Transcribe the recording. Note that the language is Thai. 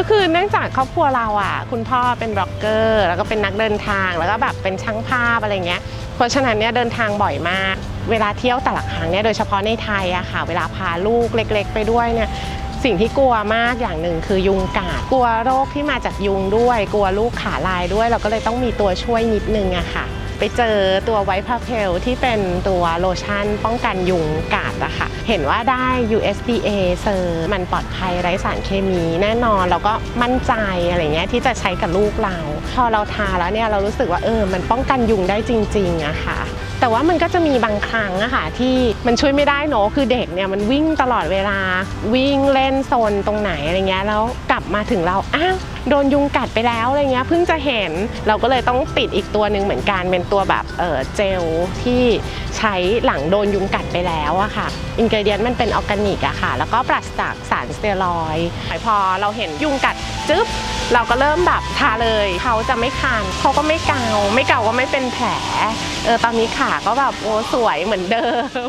็คือเนื่องจากครอบครัวเราอะ คุณพ่อเป็นบล็อกเกอร์ แล้วก็เป็นนักเดินทาง แล้วก็แบบเป็นช่างภาพอะไรเงี้ย เพราะฉะนั้นเนี่ยเดินทางบ่อยมาก เวลาเที่ยวแต่ละครั้งเนี่ยโดยเฉพาะในไทยอะค่ะ เวลาพาลูกเล็ก ๆ ไปด้วยเนี่ยสิ่งที่กลัวมากอย่างหนึ่งคือยุงกัดกลัวโรคที่มาจากยุงด้วย กลัวลูกขาลายด้วย เราก็เลยต้องมีตัวช่วยนิดนึงอะค่ะ ไปเจอตัวไวท์พาเพลที่เป็นตัวโลชั่นป้องกันยุงกัดอะค่ะ เห็นว่าได้ USDA เซอร์มันปลอดภัยไร้สารเคมีแน่นอนแล้วก็มั่นใจอะไรเงี้ยที่จะใช้กับลูกเรา พอเราทาแล้วเนี่ยเรารู้สึกว่าเออมันป้องกันยุงได้จริงๆอะค่ะแต่ว่ามันก็จะมีบางครั้งอะค่ะที่มันช่วยไม่ได้เนอะคือเด็กเนี่ยมันวิ่งตลอดเวลา วิ่งเล่นโซนตรงไหนอะไรเงี้ยแล้วกลับมาถึงเราอ้าว โดนยุงกัดไปแล้วอะไรเงี้ยเพิ่งจะเห็นเราก็เลยต้องติดอีกตัวหนึ่งเหมือนกันเป็นตัวแบบเออเจลที่ใช้หลังโดนยุงกัดไปแล้วอะค่ะอินกเดียนมันเป็นออร์แกนิกอะค่ะ แล้วก็ปราศจากสารสเตียรอยด์พอเราเห็นยุงกัดจึ๊บเราก็เริ่มแบบทาเลย เขาจะไม่คันเขาก็ไม่เกาไม่เกาก็ไม่เป็นแผลเออตอนนี้ขาก็แบบโอ้สวยเหมือนเดิม